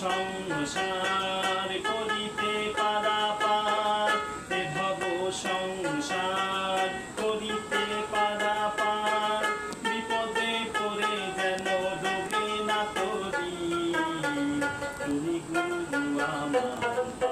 সংসার করিতে পারাপার। এভাব সংসার করিতে পারাপার। বিপদে পড়ে যেন ডোবে না তরি তুমি গুরু আমার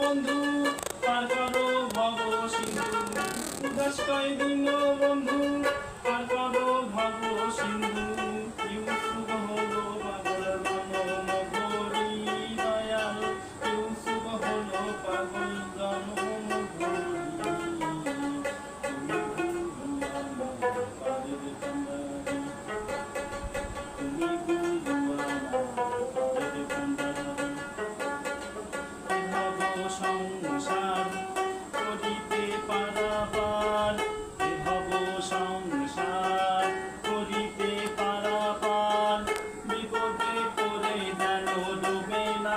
বন্ধু পার করো ভব সিন্ধু। উদাস কয় দিন বন্ধু পার করো ভব সিন্ধু। সংসার করিতে পারাপার এভাব সংসার করিতে পারাপার বিপদে পড়ে যেন ডুবে না